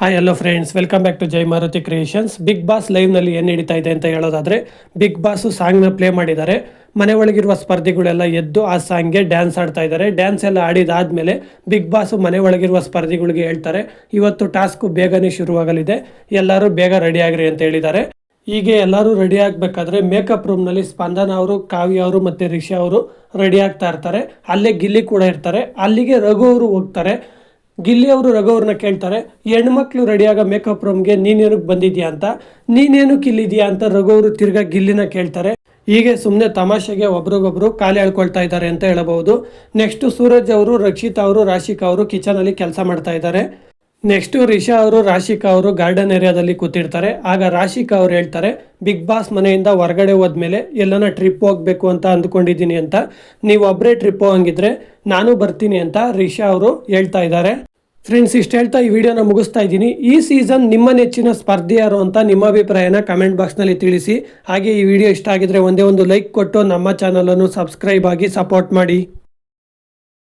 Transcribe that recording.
Hi hello friends welcome back to Jai Maruti creations big boss ಲೈವ್ನಲ್ಲಿ ಏನು ನಡೀತಾ ಇದೆ ಅಂತ ಹೇಳೋದಾದ್ರೆ ಬಿಗ್ ಬಾಸ್ ಸಾಂಗ್ನ ಪ್ಲೇ ಮಾಡಿದ್ದಾರೆ. ಮನೆ ಒಳಗಿರುವ ಸ್ಪರ್ಧಿಗಳೆಲ್ಲ ಎದ್ದು ಆ ಸಾಂಗ್ಗೆ ಡ್ಯಾನ್ಸ್ ಆಡ್ತಾ ಇದ್ದಾರೆ. ಡ್ಯಾನ್ಸ್ ಎಲ್ಲ ಆಡಿದಾದ್ಮೇಲೆ ಬಿಗ್ ಬಾಸ್ ಮನೆ ಒಳಗಿರುವ ಸ್ಪರ್ಧಿಗಳಿಗೆ ಹೇಳ್ತಾರೆ, ಇವತ್ತು ಟಾಸ್ಕ್ ಬೇಗನೆ ಶುರುವಾಗಲಿದೆ. ಎಲ್ಲರೂ ಬೇಗ ರೆಡಿ ಆಗ್ರಿ ಅಂತ ಹೇಳಿದ್ದಾರೆ. ಹೀಗೆ ಎಲ್ಲರೂ ರೆಡಿ ಆಗಬೇಕಾದ್ರೆ ಮೇಕಪ್ ರೂಮ್ನಲ್ಲಿ ಸ್ಪಂದನ ಅವರು, ಕಾವ್ಯ ಅವರು ಮತ್ತು ರಿಷಾ ಅವರು ರೆಡಿ ಆಗ್ತಾ ಇರ್ತಾರೆ. ಅಲ್ಲೇ ಗಿಲ್ಲಿ ಕೂಡ ಇರ್ತಾರೆ. ಅಲ್ಲಿಗೆ ರಘು ಅವರು ಹೋಗ್ತಾರೆ. ಗಿಲ್ಲಿ ಅವರು ರಘು ಅವ್ರನ್ನ ಕೇಳ್ತಾರೆ, ಹೆಣ್ಮಕ್ಳು ರೆಡಿಯಾಗ ಮೇಕಪ್ ರೂಮ್ಗೆ ನೀನೇನಕ್ಕೆ ಬಂದಿದ್ಯಾ ಅಂತ? ನೀನೇನಕ್ಕೆ ಇಲ್ಲಿದ್ಯಾ ಅಂತ ರಘು ಅವರು ತಿರ್ಗಾ ಗಿಲ್ಲಿನ ಕೇಳ್ತಾರೆ. ಹೀಗೆ ಸುಮ್ಮನೆ ತಮಾಷೆಗೆ ಒಬ್ರಿಗೊಬ್ರು ಖಾಲಿ ಅಳ್ಕೊಳ್ತಾ ಇದ್ದಾರೆ ಅಂತ ಹೇಳಬಹುದು. ನೆಕ್ಸ್ಟ್ ಸೂರಜ್ ಅವರು, ರಕ್ಷಿತಾ ಅವರು, ರಾಶಿಕಾ ಅವರು ಕಿಚನಲ್ಲಿ ಕೆಲಸ ಮಾಡ್ತಾ ಇದ್ದಾರೆ. ನೆಕ್ಸ್ಟ್ ರಿಷಾ ಅವರು ರಾಶಿಕಾ ಅವರು ಗಾರ್ಡನ್ ಏರಿಯಾದಲ್ಲಿ ಕೂತಿರ್ತಾರೆ. ಆಗ ರಾಶಿಕಾ ಅವರು ಹೇಳ್ತಾರೆ ಬಿಗ್ ಬಾಸ್ ಮನೆಯಿಂದ ಹೊರಗಡೆ ಹೋದ್ಮೇಲೆ ಎಲ್ಲನ ಟ್ರಿಪ್ ಹೋಗ್ಬೇಕು ಅಂತ ಅಂದ್ಕೊಂಡಿದ್ದೀನಿ ಅಂತ. ನೀವು ಒಬ್ಬರೇ ಟ್ರಿಪ್ ಹೋಗಂಗಿದ್ರೆ ನಾನು ಬರ್ತೀನಿ ಅಂತ ರಿಷಾ ಅವರು ಹೇಳ್ತಾ ಇದ್ದಾರೆ. ಫ್ರೆಂಡ್ಸ್ ಇಷ್ಟು ಹೇಳ್ತಾ ಈ ವಿಡಿಯೋನ ಮುಗಿಸ್ತಾ ಇದ್ದೀನಿ. ಈ ಸೀಸನ್ ನಿಮ್ಮ ನೆಚ್ಚಿನ ಸ್ಪರ್ಧಿ ಯಾರು ಅಂತ ನಿಮ್ಮ ಅಭಿಪ್ರಾಯನ ಕಮೆಂಟ್ ಬಾಕ್ಸ್ನಲ್ಲಿ ತಿಳಿಸಿ. ಹಾಗೆ ಈ ವಿಡಿಯೋ ಇಷ್ಟ ಆಗಿದ್ರೆ ಒಂದೇ ಒಂದು ಲೈಕ್ ಕೊಟ್ಟು ನಮ್ಮ ಚಾನಲನ್ನು ಸಬ್ಸ್ಕ್ರೈಬ್ ಆಗಿ ಸಪೋರ್ಟ್ ಮಾಡಿ.